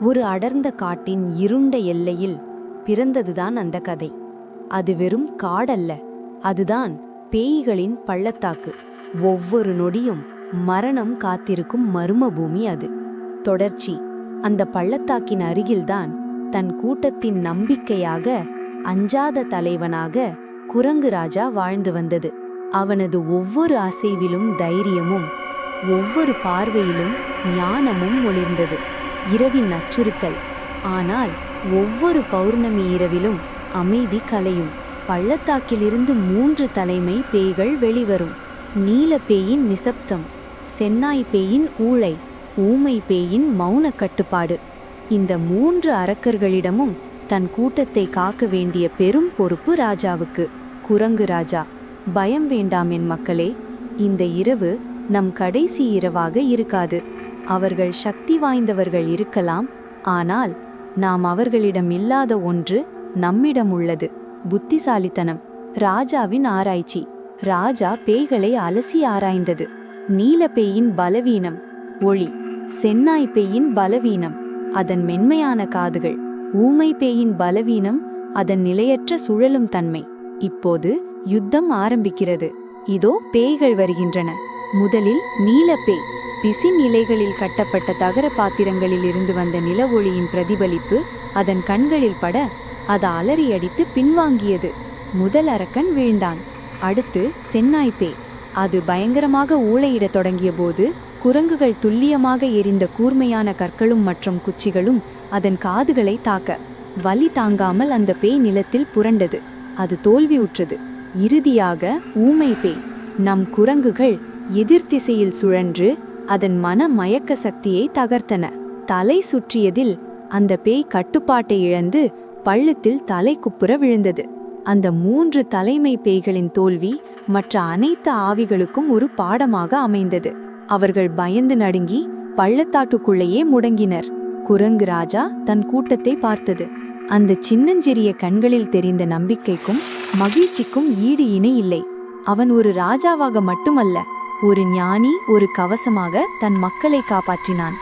ஒரு அடர்ந்த காட்டின் இருண்ட எல்லையில் பிறந்ததுதான் அந்த கதை. அது வெறும் காடல்ல. அதுதான் பேய்களின் பள்ளத்தாக்கு. ஒவ்வொரு நொடியும் மரணம் காத்திருக்கும் மர்ம பூமி அது. தொடர்ச்சி. அந்த பள்ளத்தாக்கின் அருகில்தான் தன் கூட்டத்தின் நம்பிக்கையாக அஞ்சாத தலைவனாக குரங்கு ராஜா வாழ்ந்து வந்தது. அவனது ஒவ்வொரு அசைவிலும் தைரியமும் ஒவ்வொரு பார்வையிலும் ஞானமும் ஒளிர்ந்தது. இரவின் அச்சுறுத்தல். ஆனால் ஒவ்வொரு பௌர்ணமி இரவிலும் அமைதி கலையும். பள்ளத்தாக்கிலிருந்து மூன்று தலைமை பேய்கள் வெளிவரும். நீல பேயின் நிசப்தம் சென்னாய் பேயின் ஊழை ஊமை பேயின் மௌன கட்டுப்பாடு. இந்த மூன்று அரக்கர்களிடமும் தன் கூட்டத்தை காக்க வேண்டிய பெரும் பொறுப்பு ராஜாவுக்கு. குரங்கு ராஜா பயம் வேண்டாம் என் மக்களே. இந்த இரவு நம் கடைசி இரவாக இருக்காது. அவர்கள் சக்தி வாய்ந்தவர்கள் இருக்கலாம் ஆனால் நாம் அவர்களிடம் இல்லாத ஒன்று நம்மிடம் உள்ளது. புத்திசாலித்தனம். ராஜாவின் ஆராய்ச்சி. ராஜா பேய்களை அலசி ஆராய்ந்தது. நீல பேயின் பலவீனம். ஒளி. சென்னாய் பேயின் பலவீனம். அதன் மென்மையான காதுகள். ஊமை பேயின் பலவீனம். அதன் நிலையற்ற சுழலும் தன்மை. இப்போது யுத்தம் ஆரம்பிக்கிறது. இதோ பேய்கள் வருகின்றன. முதலில் நீல பேய். பிசின் இலைகளில் கட்டப்பட்ட தகர பாத்திரங்களில் இருந்து வந்த நில ஒளியின் பிரதிபலிப்பு அதன் கண்களில் பட அது அலறி அடித்து பின்வாங்கியது. முதல் அரக்கன் வீழ்ந்தான். அடுத்து சென்னாய் பேய் அது பயங்கரமாக ஊளையிடத் தொடங்கிய போது குரங்குகள் துல்லியமாக எரிந்த கூர்மையான கற்களும் மற்றும் குச்சிகளும் அதன் காதுகளை தாக்க வலி தாங்காமல் அந்த பேய் நிலத்தில் புரண்டது. அது தோல்வியுற்றது இறுதியாக ஊமை பேய் நம் குரங்குகள் எதிர்த்திசையில் சுழன்று அதன் மன மயக்க சக்தியை தகர்த்தன. தலை சுற்றியதில் அந்த பேய் கட்டுப்பாட்டை இழந்து பள்ளத்தில் தலை குப்புற விழுந்தது. அந்த மூன்று தலைமை பேய்களின் தோல்வி மற்ற அனைத்து ஆவிகளுக்கும் ஒரு பாடமாக அமைந்தது. அவர்கள் பயந்து நடுங்கி பள்ளத்தாட்டுக்குள்ளேயே முடங்கினர். குரங்கு ராஜா தன் கூட்டத்தை பார்த்தது. அந்த சின்னஞ்சிறிய கண்களில் தெரிந்த நம்பிக்கைக்கும் மகிழ்ச்சிக்கும் ஈடு இணை இல்லை. அவன் ஒரு ராஜாவாக மட்டுமல்ல ஒரு ஞானி ஒரு கவசமாக தன் மக்களை காப்பாற்றினான்.